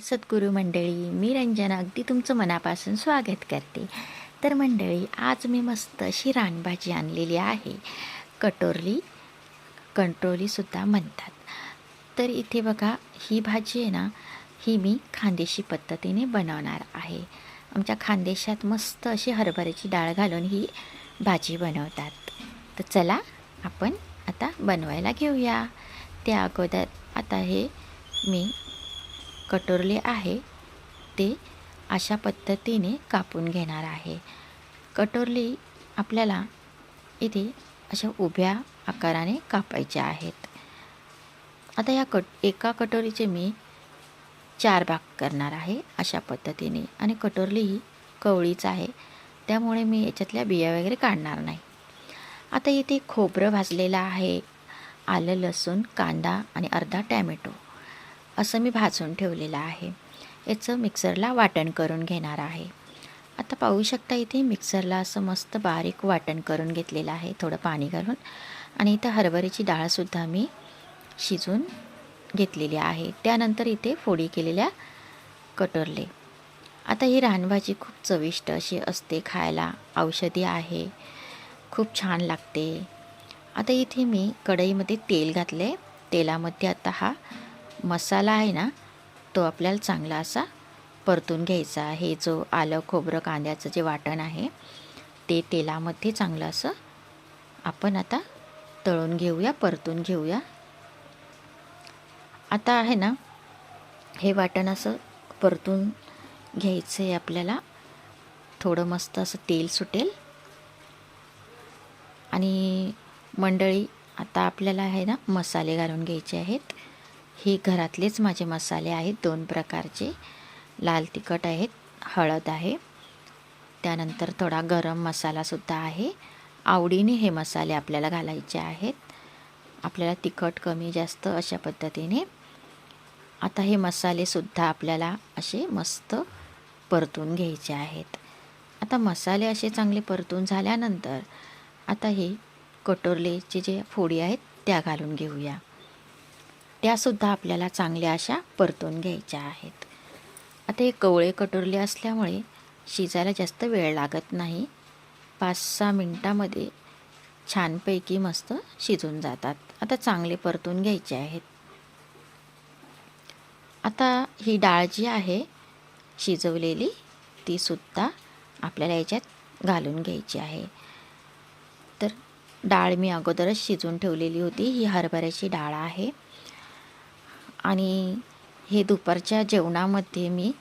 सद्गुरू मंडळी मी रंजना अगदी तुमचं मनापासून स्वागत करते. तर मंडळी आज मी मस्त अशी रानभाजी आणलेली आहे. कटोरली कंट्रोलीसुद्धा म्हणतात. तर इथे बघा ही भाजी आहे ना ही मी खानदेशी पद्धतीने बनवणार आहे. आमच्या खानदेशात मस्त अशी हरभऱ्याची डाळ घालून ही भाजी बनवतात. तर चला आपण आता बनवायला घेऊया. त्या अगोदर आता हे मी कटोरले आहे ते अशा पद्धतीने कापून घेणार आहे. कटोरली आपल्याला इथे अशा उभ्या आकाराने कापायच्या आहेत. आता या कट एका कटोरीचे मी चार भाग करणार आहे अशा पद्धतीने. आणि कटोरली ही कवळीच आहे त्यामुळे मी याच्यातल्या बिया वगैरे काढणार नाही. आता इथे खोबरं भाजलेलं आहे आलं लसूण कांदा आणि अर्धा टॅमॅटो. असं मी भाजून ठेवलेलं आहे. याचं मिक्सरला वाटण करून घेणार आहे. आता पाहू शकता इथे मिक्सरला असं मस्त बारीक वाटण करून घेतलेलं आहे. थोडं पाणी घालून. आणि इथं हरभऱ्याची डाळसुद्धा मी शिजून घेतलेली आहे. त्यानंतर इथे फोडी केलेल्या कटरले. आता ही रानभाजी खूप चविष्ट अशी असते. खायला औषधी आहे. खूप छान लागते. आता इथे मी कढईमध्ये तेल घातले. तेलामध्ये आता हा मसाला आहे ना तो आपल्याला चांगला असा परतून घ्यायचा. आहे जो आलं खोबरं कांद्याचं जे वाटण आहे ते तेलामध्ये चांगलं असं आपण आता तळून घेऊया परतून घेऊया. आता आहे ना हे वाटण असं परतून घ्यायचं आहे आपल्याला. थोडं मस्त असं तेल सुटेल. आणि मंडळी आता आपल्याला आहे ना मसाले घालून घ्यायचे आहेत. हे घरातलेच माझे मसाले आहेत. दोन प्रकारचे. लाल तिखट आहेत हळद आहे. त्यानंतर थोडा गरम मसालासुद्धा आहे. आवडीने हे मसाले आपल्याला घालायचे आहेत. आपल्याला तिखट कमी जास्त अशा पद्धतीने. आता हे मसालेसुद्धा आपल्याला असे मस्त परतून घ्यायचे आहेत. आता मसाले असे चांगले परतून झाल्यानंतर आता हे कटोरलेचे जे फोडी आहेत त्या घालून घेऊया. त्यासुद्धा आपल्याला चांगल्या अशा परतून घ्यायच्या आहेत. आता हे कवळे कटोरले असल्यामुळे शिजायला जास्त वेळ लागत नाही. पाच सहा मिनटामध्ये छानपैकी मस्त शिजून जातात. आता चांगले परतून घ्यायचे आहेत. आता ही डाळ जी आहे शिजवलेली तीसुद्धा आपल्याला याच्यात घालून घ्यायची आहे. तर डाळ मी अगोदरच शिजून ठेवलेली होती. ही हरभऱ्याची डाळ आहे. आणि हे दुपारच्या जेवणामध्ये मी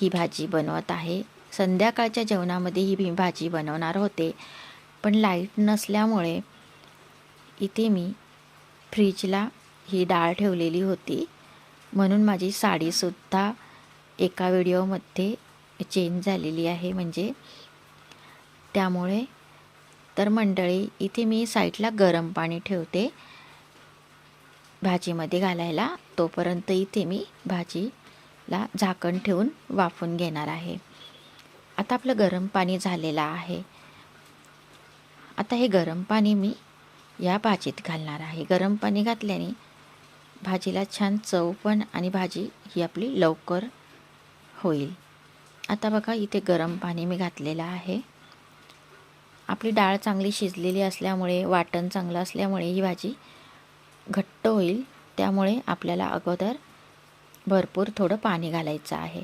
ही भाजी बनवत आहे. संध्याकाळच्या जेवणामध्ये ही मी भाजी बनवणार होते. पण लाइट नसल्यामुळे इथे मी फ्रीजला ही डाळ ठेवलेली होती. म्हणून माझी साडीसुद्धा एका व्हिडिओमध्ये चेंज झालेली आहे. म्हणजे त्यामुळे तर मंडळी इथे मी साईडला गरम पाणी ठेवते. भाजीमध्ये घालायला तोपर्यंत इथे मी भाजीला झाकण ठेवून वाफून घेणार आहे. आता आपलं गरम पाणी झालेलं आहे. आता हे गरम पाणी मी या भाजीत घालणार आहे. गरम पाणी घातल्याने भाजीला छान चव पण आणि भाजी ही आपली लवकर होईल. आता बघा इथे गरम पाणी मी घातलेलं आहे. आपली डाळ चांगली शिजलेली असल्यामुळे वाटण चांगलं असल्यामुळे ही भाजी घट्ट होईल त्यामुळे आपल्याला अगोदर भरपूर थोडं पाणी घालायचं आहे.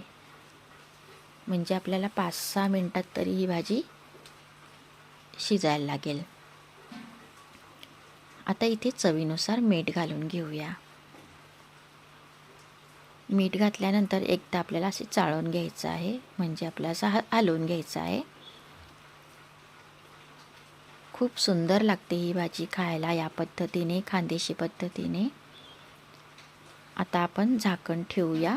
म्हणजे आपल्याला पाच सहा मिनटात तरी ही भाजी शिजायला लागेल. आता इथे चवीनुसार मीठ घालून घेऊया. मीठ घातल्यानंतर एकदा आपल्याला असे चाळून घ्यायचं आहे. म्हणजे आपल्याला असं हलवून घ्यायचं आहे. खूप सुंदर लागते ही भाजी खायला या पद्धतीने खानदेशी पद्धतीने. आता आपण झाकण ठेवूया.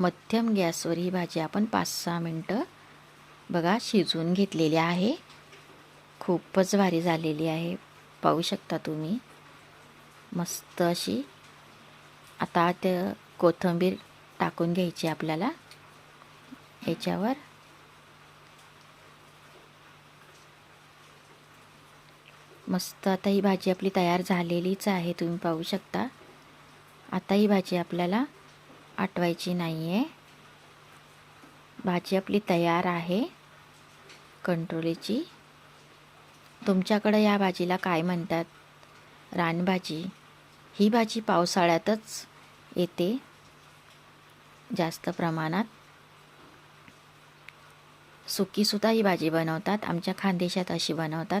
मध्यम गॅसवर ही भाजी आपण पाच सहा मिनटं बघा शिजवून घेतलेली आहे. खूपच भारी झालेली आहे. पाहू शकता तुम्ही. मस्त अशी. आता ते कोथिंबीर टाकून घ्यायची आपल्याला. याच्यावर मस्त. आता ही भाजी आपली तयार झालेलीच आहे तुम्ही पाहू शकता. आता ही भाजी आपल्याला आटवायची नाही आहे भाजी आपली तयार आहे कंट्रोलीची. तुमच्याकडं या भाजीला काय म्हणतात? रानभाजी. ही भाजी पावसाळ्यातच येते जास्त प्रमाणात. सुकीसुद्धा ही भाजी बनवतात आमच्या खानदेशात अशी बनवतात.